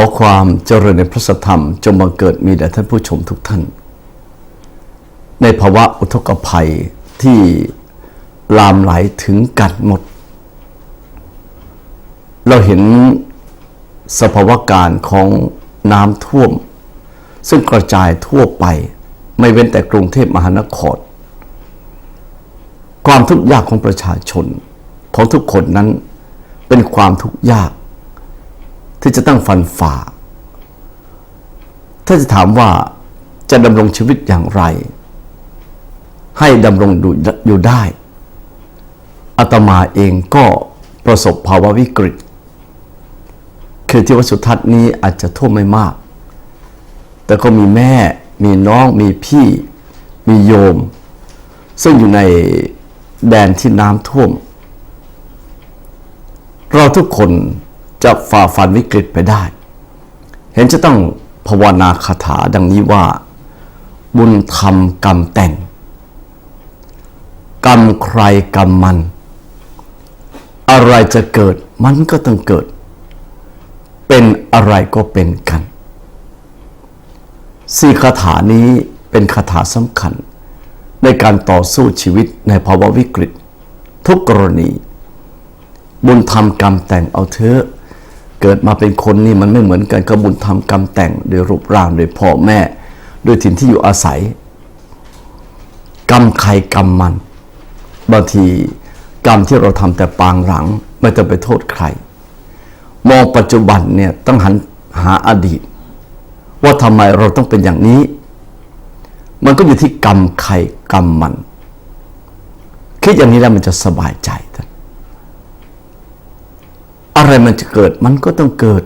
อความเจริญในพระธรรมจงบังเกิดมีแด่ท่านผู้ชมทุกท่าน ในภาวะอุทกภัยที่ลามไหลถึงกัดหมด เราเห็นสภาวะการของน้ำท่วม ซึ่งกระจายทั่วไป ไม่เว้นแต่กรุงเทพมหานคร ความทุกข์ยากของประชาชนของทุกคนนั้นเป็นความทุกข์ยาก ที่จะต้องฟันฝ่า ถ้าจะถามว่าจะดำรงชีวิตอย่างไร ให้ดำรงอยู่ได้อาตมาเองก็ประสบภาวะวิกฤต คือที่วัดสุทัศน์นี้อาจจะท่วมไม่มาก แต่ก็มีแม่ มีน้อง มีพี่ มีโยม ซึ่งอยู่ในแดนที่น้ำท่วม เราทุกคน จะฝ่าฟันวิกฤตไปได้ เห็นจะต้องภาวนาคาถาดังนี้ว่า บุญทำกรรมแต่ง กรรมใครกรรมมัน อะไรจะเกิดมันก็ต้องเกิด เป็นอะไรก็เป็นกันสี่คาถานี้เป็นคาถาสำคัญ ในการต่อสู้ชีวิตในภาวะวิกฤต ทุกกรณี บุญทำกรรมแต่งเอาเถอะ เกิดมาเป็นคนนี่มันไม่เหมือนกันกับบุญทำกรรมแต่งโดยรูปร่างโดยพ่อแม่โดยถิ่นที่อยู่อาศัย กรรมใครกรรมมัน บางทีกรรมที่เราทำแต่ปางหลัง ไม่ต้องไปโทษใคร มองปัจจุบันเนี่ยต้องหันหาอดีต ว่าทำไมเราต้องเป็นอย่างนี้ มันก็อยู่ที่กรรมใครกรรมมันคิดอย่างนี้แล้วมันจะสบายใจ อะไรมันจะเกิดมันก็ต้องเกิด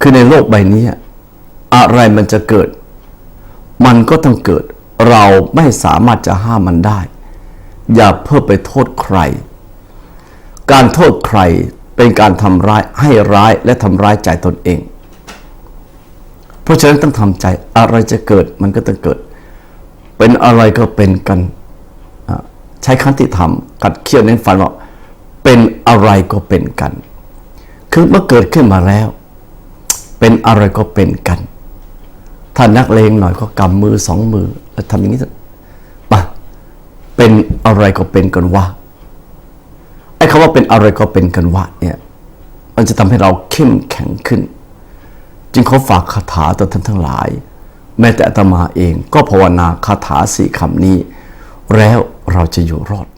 คือในโลกใบนี้ อะไรมันจะเกิด มันก็ต้องเกิด เราไม่สามารถจะห้ามมันได้ อย่าเพื่อไปโทษใคร การโทษใครเป็นการทำร้ายให้ร้ายและทำร้ายใจตนเอง เพราะฉะนั้นต้องทำใจอะไรจะเกิดมันก็ต้องเกิด เป็นอะไรก็เป็นกัน ใช้คันติธรรม กัดเคี้ยวเน้นฟันว่า เป็นอะไรก็เป็นกัน คือเมื่อเกิดขึ้นมาแล้ว เป็นอะไรก็เป็นกัน ถ้านักเลงหน่อยก็กำมือสองมือแล้วทำอย่างนี้ปะเป็นอะไรก็เป็นกันวะไอ้คำว่าเป็นอะไรก็เป็นกันวะเนี่ย มันจะทำให้เราเข้มแข็งขึ้น จึงเขาฝากคาถาต่อท่านทั้งหลาย แม้แต่อาตมาเองก็ภาวนาคาถาสี่คำนี้ แล้วเราจะอยู่รอด